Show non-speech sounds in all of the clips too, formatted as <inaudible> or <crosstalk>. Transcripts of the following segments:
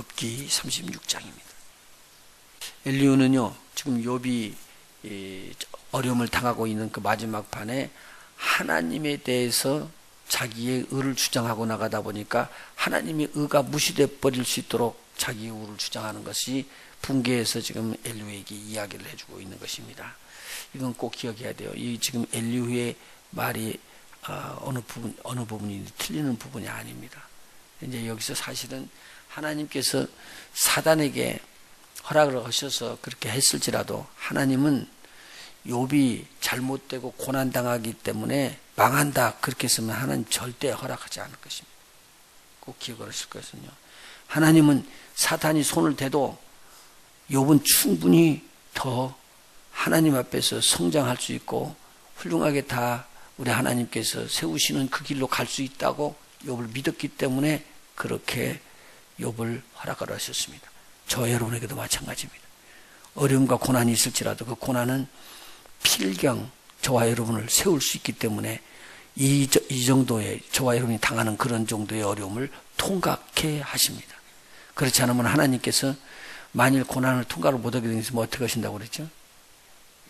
욥기 36장입니다. 엘리우는요 지금 욥이 어려움을 당하고 있는 그 마지막 판에 하나님에 대해서 자기의 의를 주장하고 나가다 보니까 하나님의 의가 무시돼 버릴 수 있도록 자기의 의를 주장하는 것이 붕괴해서 지금 엘리후에게 이야기를 해주고 있는 것입니다. 이건 꼭 기억해야 돼요. 이 지금 엘리후의 말이 어, 느 부분 어느 부분이 틀리는 부분이 아닙니다. 이제 여기서 사실은 하나님께서 사단에게 허락을 하셔서 그렇게 했을지라도 하나님은 욥이 잘못되고 고난 당하기 때문에 망한다 그렇게 했으면 하나님 절대 허락하지 않을 것입니다. 꼭 기억을 하실 것은요. 하나님은 사탄이 손을 대도 욥은 충분히 더 하나님 앞에서 성장할 수 있고 훌륭하게 다 우리 하나님께서 세우시는 그 길로 갈 수 있다고 욥을 믿었기 때문에 그렇게 욥을 허락을 하셨습니다. 저 여러분에게도 마찬가지입니다. 어려움과 고난이 있을지라도 그 고난은 필경 저와 여러분을 세울 수 있기 때문에 이, 이 정도의 저와 여러분이 당하는 그런 정도의 어려움을 통과케 하십니다. 그렇지 않으면 하나님께서 만일 고난을 통과를 못하게 되면 어떻게 하신다고 그랬죠?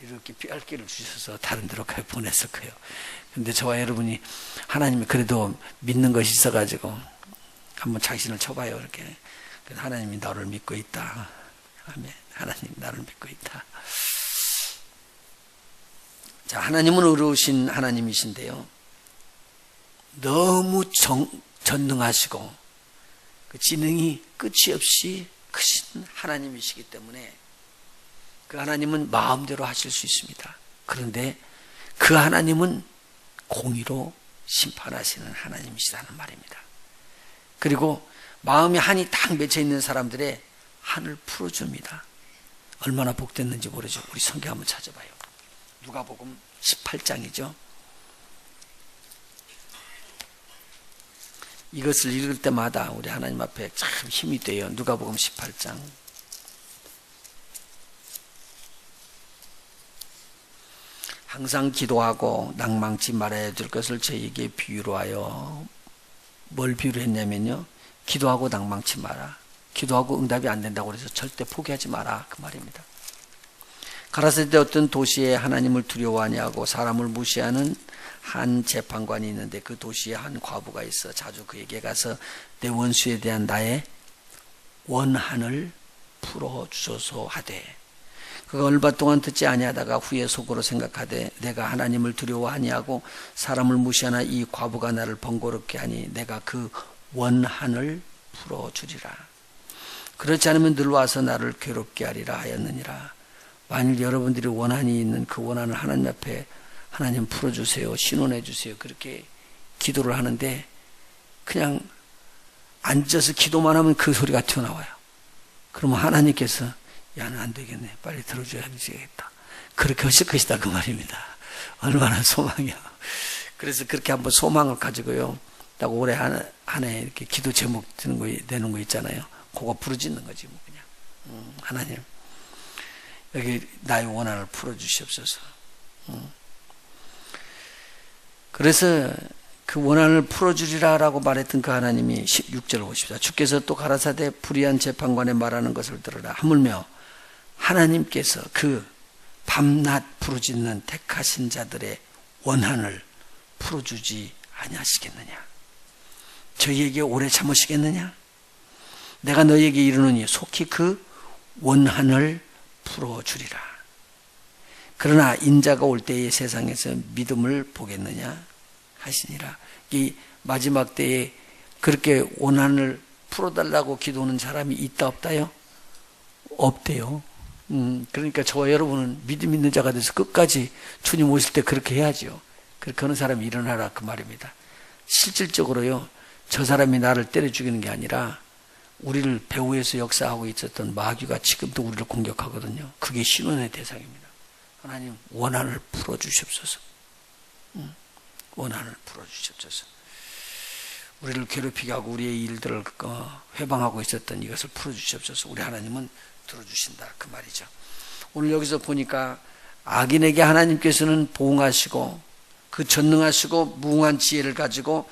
이렇게 뼈알기를 주셔서 다른 데로 가요 보냈을 거예요. 근데 저와 여러분이 하나님이 그래도 믿는 것이 있어가지고 한번 자신을 쳐봐요. 이렇게. 하나님이 너를 믿고 있다. 아멘. 하나님 나를 믿고 있다. 자, 하나님은 의로우신 하나님이신데요. 너무 정, 전능하시고 그 지능이 끝이 없이 크신 하나님이시기 때문에 그 하나님은 마음대로 하실 수 있습니다. 그런데 그 하나님은 공의로 심판하시는 하나님이시다는 말입니다. 그리고 마음이 한이 딱 맺혀 있는 사람들의 한을 풀어줍니다. 얼마나 복됐는지 모르죠. 우리 성경 한번 찾아봐요. 누가복음 18장이죠. 이것을 읽을 때마다 우리 하나님 앞에 참 힘이 돼요. 누가복음 18장. 항상 기도하고 낭망치 말아야 될 것을 저에게 비유로 하여 뭘 비유로 했냐면요. 기도하고 낭망치 마라. 기도하고 응답이 안 된다고 그래서 절대 포기하지 마라. 그 말입니다. 가라사대 어떤 도시에 하나님을 두려워하냐고 사람을 무시하는 한 재판관이 있는데 그 도시에 한 과부가 있어 자주 그에게 가서 내 원수에 대한 나의 원한을 풀어 주소서 하되 그가 얼마 동안 듣지 아니하다가 후에 속으로 생각하되 내가 하나님을 두려워하냐고 사람을 무시하나 이 과부가 나를 번거롭게 하니 내가 그 원한을 풀어 주리라 그렇지 않으면 늘 와서 나를 괴롭게 하리라 하였느니라 만일 여러분들이 원한이 있는 그 원한을 하나님 앞에 하나님 풀어주세요. 신원해 주세요. 그렇게 기도를 하는데 그냥 앉아서 기도만 하면 그 소리가 튀어나와요. 그러면 하나님께서 야는 안 되겠네. 빨리 들어줘야 되겠다. 그렇게 하실 것이다. 그 말입니다. 얼마나 <laughs> 소망이야. 그래서 그렇게 한번 소망을 가지고요. 딱 올해 한해 이렇게 기도 제목 드는 거, 내는 거 있잖아요. 그거 부르짖는 거지, 뭐, 그냥. 음, 하나님. 여기 나의 원한을 풀어주시옵소서. 그래서 그 원한을 풀어주리라라고 말했던 그 하나님이 16절을 보십시오. 주께서 또 가라사대 불의한 재판관에 말하는 것을 들으라. 하물며 하나님께서 그 밤낮 부르짖는 택하신 자들의 원한을 풀어주지 아니하시겠느냐? 저희에게 오래 참으시겠느냐? 내가 너희에게 이르노니 속히 그 원한을 풀어주리라. 그러나 인자가 올 때에 세상에서 믿음을 보겠느냐 하시니라. 이 마지막 때에 그렇게 원한을 풀어달라고 기도하는 사람이 있다 없다요? 없대요. 음, 그러니까 저와 여러분은 믿음 있는 자가 돼서 끝까지 주님 오실 때 그렇게 해야죠. 그렇게 하는 사람이 일어나라 그 말입니다. 실질적으로요, 저 사람이 나를 때려 죽이는 게 아니라 우리를 배후에서 역사하고 있었던 마귀가 지금도 우리를 공격하거든요. 그게 신원의 대상입니다. 하나님 원한을 풀어 주십소서. 원한을 풀어 주십소서. 우리를 괴롭히게 하고 우리의 일들을 어, 회방하고 있었던 이것을 풀어 주십소서. 우리 하나님은 들어주신다 그 말이죠. 오늘 여기서 보니까 악인에게 하나님께서는 보응하시고 그 전능하시고 무궁한 지혜를 가지고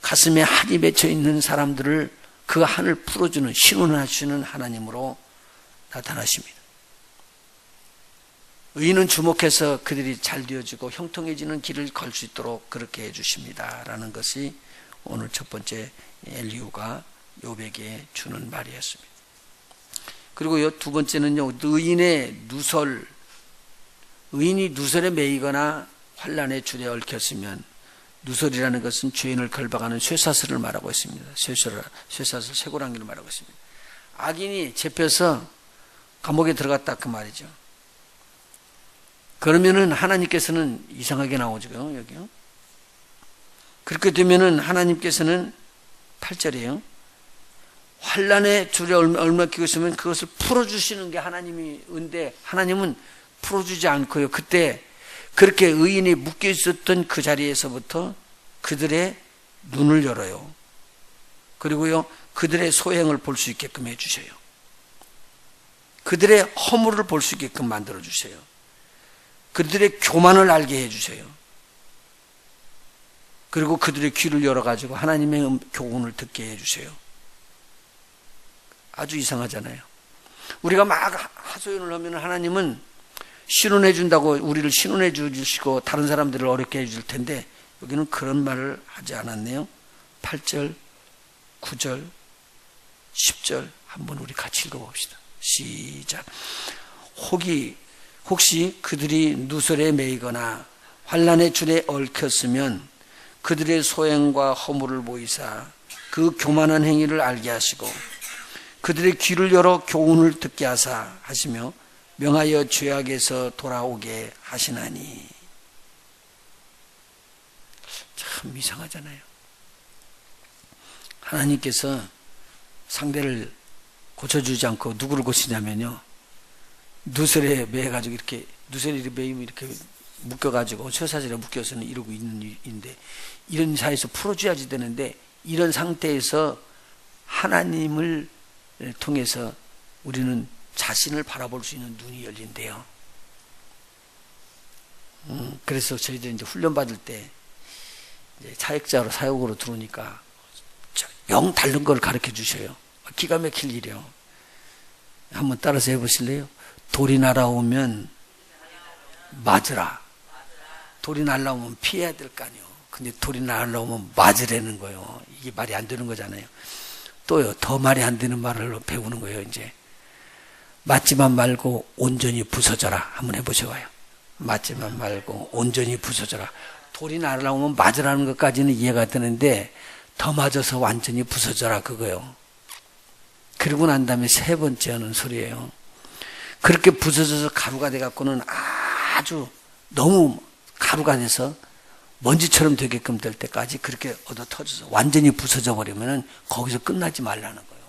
가슴에 한이 맺혀 있는 사람들을 그 한을 풀어주는 신원하시는 하나님으로 나타나십니다. 의인은 주목해서 그들이 잘 되어지고 형통해지는 길을 걸 수 있도록 그렇게 해주십니다. 라는 것이 오늘 첫 번째 엘리우가 요백에 주는 말이었습니다. 그리고 두 번째는요, 의인의 누설, 의인이 누설에 매이거나 환란의 줄에 얽혔으면 누설이라는 것은 죄인을 걸박하는 쇠사슬을 말하고 있습니다. 쇠사슬, 쇠사슬, 쇠고랑이를 말하고 있습니다. 악인이 잡혀서 감옥에 들어갔다 그 말이죠. 그러면은 하나님께서는 이상하게 나오죠. 여기요. 그렇게 되면은 하나님께서는 8절이에요. 환란의 줄에 얼마 끼고 있으면 그것을 풀어주시는 게 하나님이 은데 하나님은 풀어주지 않고요. 그때 그렇게 의인이 묶여 있었던 그 자리에서부터 그들의 눈을 열어요. 그리고요, 그들의 소행을 볼 수 있게끔 해주셔요. 그들의 허물을 볼 수 있게끔 만들어 주세요. 그들의 교만을 알게 해주세요. 그리고 그들의 귀를 열어가지고 하나님의 음, 교훈을 듣게 해주세요. 아주 이상하잖아요. 우리가 막 하소연을 하면 하나님은 신원해 준다고 우리를 신원해 주시고 다른 사람들을 어렵게 해줄 텐데 여기는 그런 말을 하지 않았네요. 8절, 9절, 10절 한번 우리 같이 읽어봅시다. 시작. 혹이 혹시 그들이 누설에 매이거나 환란의 줄에 얽혔으면 그들의 소행과 허물을 보이사 그 교만한 행위를 알게 하시고 그들의 귀를 열어 교훈을 듣게 하사 하시며 명하여 죄악에서 돌아오게 하시나니 참 이상하잖아요. 하나님께서 상대를 고쳐주지 않고 누구를 고치냐면요. 누설에 매가지고 이렇게 누설에 매이면 이렇게 묶여가지고 쇠사슬에 묶여서는 이러고 있는 일인데 이런 사이에서 풀어줘야지 되는데 이런 상태에서 하나님을 통해서 우리는 자신을 바라볼 수 있는 눈이 열린대요. 음, 그래서 저희들 이제 훈련 받을 때 사역자로 사역으로 들어오니까 영 다른 걸 가르쳐 주셔요. 기가 막힐 일이요. 한번 따라서 해보실래요? 돌이 날아오면 맞으라. 돌이 날아오면 피해야 될 거 아니에요. 근데 돌이 날아오면 맞으라는 거예요. 이게 말이 안 되는 거잖아요. 또요, 더 말이 안 되는 말을 배우는 거예요, 이제. 맞지만 말고 온전히 부서져라. 한번 해보셔봐요. 맞지만 말고 온전히 부서져라. 돌이 날아오면 맞으라는 것까지는 이해가 되는데 더 맞아서 완전히 부서져라 그거요. 그러고 난 다음에 세 번째 하는 소리예요. 그렇게 부서져서 가루가 돼갖고는 아주 너무 가루가 돼서 먼지처럼 되게끔 될 때까지 그렇게 얻어 터져서 완전히 부서져 버리면은 거기서 끝나지 말라는 거예요.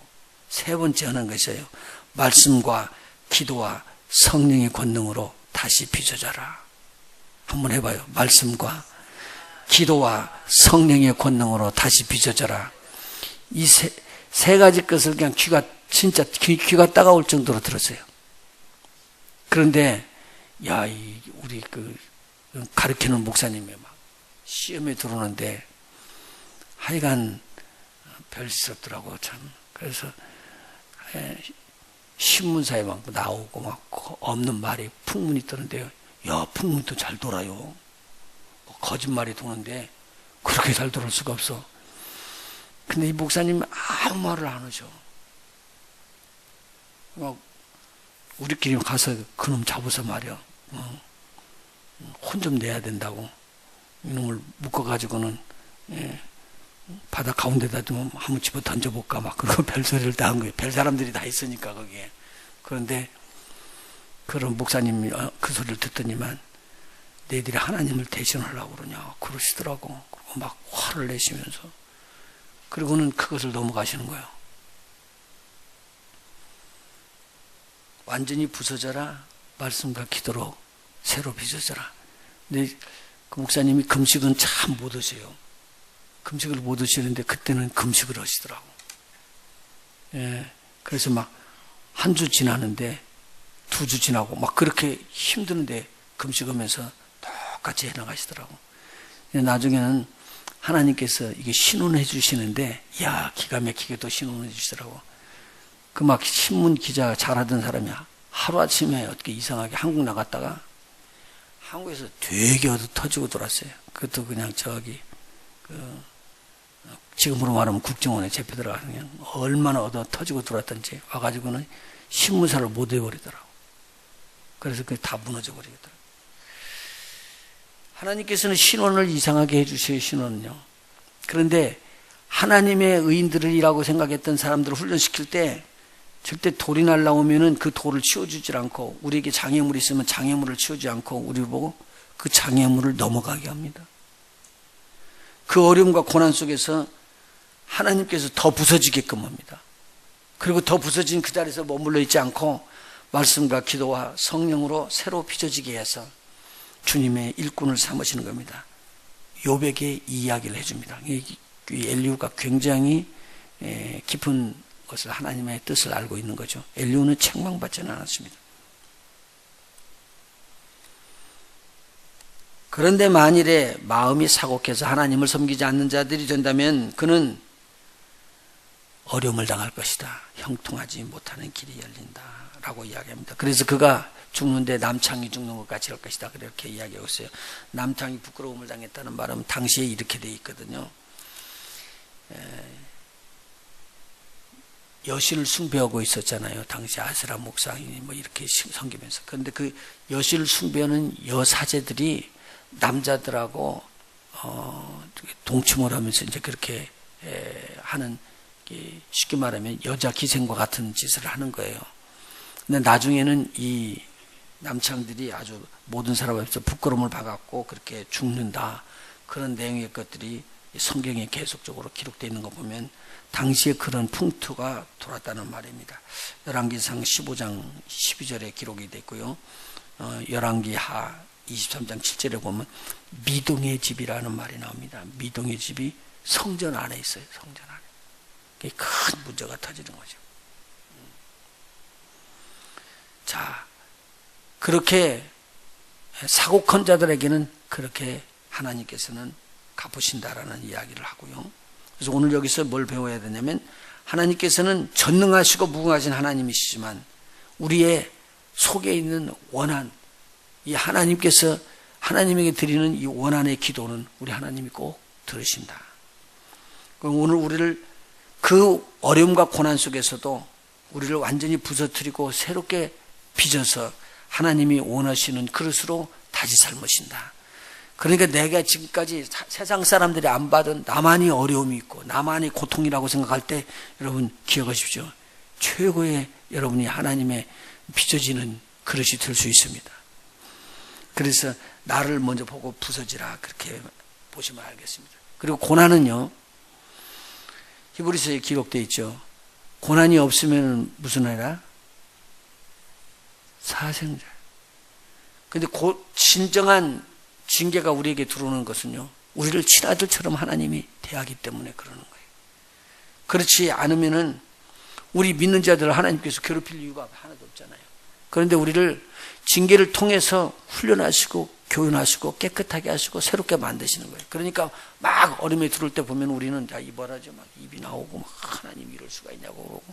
세 번째 하는 것이에요. 말씀과 기도와 성령의 권능으로 다시 빚어져라. 한번 해봐요. 말씀과 기도와 성령의 권능으로 다시 빚어져라. 이 세, 세 가지 것을 그냥 귀가, 진짜 귀, 귀가 따가울 정도로 들었어요. 그런데, 야, 이, 우리 그, 가르치는 목사님이 막 시험에 들어오는데, 하여간 별스럽더라고, 참. 그래서, 신문사에 막 나오고 막 없는 말이 풍문이 뜨는데요. 야, 풍문도 잘 돌아요. 거짓말이 도는데 그렇게 잘 돌을 수가 없어. 근데 이 목사님 아무 말을 안 하죠. 막 우리끼리 가서 그놈 잡아서 말이야. 어. 혼 좀 내야 된다고. 이놈을 묶어가지고는 예, 바다 가운데다 좀 한번 집어 던져볼까 막 그러고 <laughs> 별소리를 다 한 거예요. 별 사람들이 다 있으니까 거기에. 그런데 그런 목사님이 어, 그 소리를 듣더니만 너희들이 하나님을 대신하려고 그러냐 그러시더라고. 그리고 막 화를 내시면서 그리고는 그것을 넘어가시는 거예요. 완전히 부서져라 말씀과 기도로 새로 빚어져라. 근데 그 목사님이 금식은 참 못 하세요. 금식을 못 하시는데 그때는 금식을 하시더라고. 예. 그래서 막 한 주 지나는데 두 주 지나고 막 그렇게 힘드는데 금식하면서 똑같이 해나가시더라고. 나중에는 하나님께서 이게 신원해 주시는데, 야 기가 막히게 또 신원해 주시더라고. 그 막 신문 기자 잘하던 사람이 하루아침에 어떻게 이상하게 한국 나갔다가 한국에서 되게 얻어 터지고 돌았어요. 그것도 그냥 저기, 그, 지금으로 말하면 국정원에 잡혀 들어가서 그냥 얼마나 얻어 터지고 돌았던지 와가지고는 신문사를 못 해버리더라고. 그래서 그게 다 무너져 버리더라고. 하나님께서는 신원을 이상하게 해주세요, 신원은요. 그런데 하나님의 의인들이라고 생각했던 사람들을 훈련시킬 때 절대 돌이 날라오면은 그 돌을 치워주질 않고 우리에게 장애물이 있으면 장애물을 치우지 않고 우리를 보고 그 장애물을 넘어가게 합니다. 그 어려움과 고난 속에서 하나님께서 더 부서지게끔 합니다. 그리고 더 부서진 그 자리에서 머물러 있지 않고 말씀과 기도와 성령으로 새로 빚어지게 해서 주님의 일꾼을 삼으시는 겁니다. 요백의 이야기를 해줍니다. 이 엘리우가 굉장히 깊은 것을 하나님의 뜻을 알고 있는 거죠. 엘리우는 책망받지는 않았습니다. 그런데 만일에 마음이 사곡해서 하나님을 섬기지 않는 자들이 된다면 그는 어려움을 당할 것이다. 형통하지 못하는 길이 열린다. 라고 이야기합니다. 그래서 그가 죽는데 남창이 죽는 것 같이 할 것이다. 그렇게 이야기하고 있어요. 남창이 부끄러움을 당했다는 말은 당시에 이렇게 돼 있거든요. 여신을 숭배하고 있었잖아요. 당시 아스라 목사님이 뭐 이렇게 섬기면서. 그런데 그 여신을 숭배하는 여사제들이 남자들하고 어, 동침을 하면서 이제 그렇게 하는 쉽게 말하면 여자 기생과 같은 짓을 하는 거예요. 근데 나중에는 이 남창들이 아주 모든 사람 앞에서 부끄러움을 받았고 그렇게 죽는다. 그런 내용의 것들이 성경에 계속적으로 기록되어 있는 거 보면 당시에 그런 풍토가 돌았다는 말입니다. 열왕기상 15장 12절에 기록이 됐고요. 어, 열왕기하 23장 7절에 보면 미동의 집이라는 말이 나옵니다. 미동의 집이 성전 안에 있어요. 성전 안에. 큰 문제가 터지는 거죠. 자, 그렇게 사고컨 자들에게는 그렇게 하나님께서는 갚으신다라는 이야기를 하고요. 그래서 오늘 여기서 뭘 배워야 되냐면 하나님께서는 전능하시고 무궁하신 하나님이시지만 우리의 속에 있는 원한, 이 하나님께서 하나님에게 드리는 이 원한의 기도는 우리 하나님이 꼭 들으신다. 그럼 오늘 우리를 그 어려움과 고난 속에서도 우리를 완전히 부서뜨리고 새롭게 빚어서 하나님이 원하시는 그릇으로 다시 삶으신다. 그러니까 내가 지금까지 세상 사람들이 안 받은 나만이 어려움이 있고 나만이 고통이라고 생각할 때 여러분 기억하십시오. 최고의 여러분이 하나님의 빚어지는 그릇이 될 수 있습니다. 그래서 나를 먼저 보고 부서지라 그렇게 보시면 알겠습니다. 그리고 고난은요. 히브리서에 기록되어 있죠. 고난이 없으면 무슨 해라? 사생자. 근데 곧 진정한 징계가 우리에게 들어오는 것은요. 우리를 친아들처럼 하나님이 대하기 때문에 그러는 거예요. 그렇지 않으면은 우리 믿는 자들을 하나님께서 괴롭힐 이유가 하나도 없잖아요. 그런데 우리를 징계를 통해서 훈련하시고 교훈하시고 깨끗하게 하시고 새롭게 만드시는 거예요. 그러니까 막 어림에 들어올 때 보면 우리는 다 이발하죠. 막 입이 나오고 막 하나님 이럴 수가 있냐고 그러고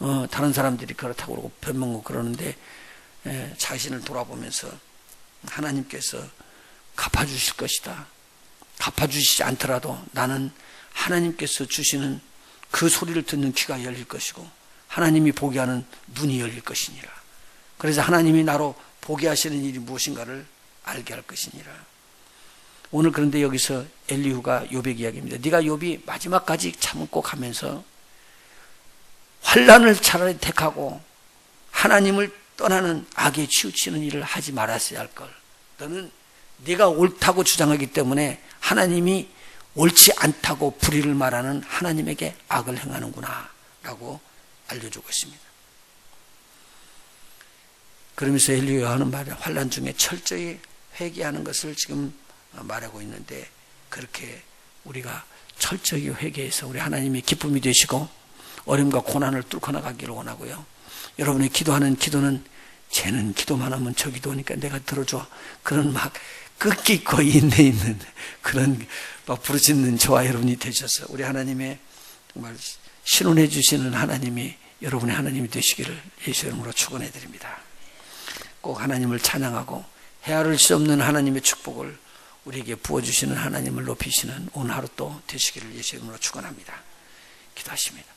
어, 다른 사람들이 그렇다고 그러고 변명하고 그러는데 예, 자신을 돌아보면서 하나님께서 갚아주실 것이다. 갚아주시지 않더라도 나는 하나님께서 주시는 그 소리를 듣는 귀가 열릴 것이고 하나님이 보게 하는 눈이 열릴 것이니라. 그래서 하나님이 나로 보게 하시는 일이 무엇인가를 알게 할 것이니라. 오늘 그런데 여기서 엘리후가 요백 이야기입니다. 네가 요비 마지막까지 참고 가면서 환란을 차라리 택하고 하나님을 떠나는 악에 치우치는 일을 하지 말았어야 할 걸. 너는 네가 옳다고 주장하기 때문에 하나님이 옳지 않다고 불의를 말하는 하나님에게 악을 행하는구나 라고 알려주고 있습니다. 그러면서 엘리야 하는 말이 환란 중에 철저히 회개하는 것을 지금 말하고 있는데 그렇게 우리가 철저히 회개해서 우리 하나님의 기쁨이 되시고 어림과 고난을 뚫고 나가기를 원하고요. 여러분의 기도하는 기도는 쟤는 기도만 하면 저 기도니까 내가 들어줘. 그런 막 끈기 있고 인내 있는 그런 막 부르짖는 저와 여러분이 되셔서 우리 하나님의 정말 신원해 주시는 하나님이 여러분의 하나님이 되시기를 예수 이름으로 축원해 드립니다. 꼭 하나님을 찬양하고 헤아릴 수 없는 하나님의 축복을 우리에게 부어 주시는 하나님을 높이시는 오늘 하루 또 되시기를 예수 이름으로 축원합니다. 기도하십니다.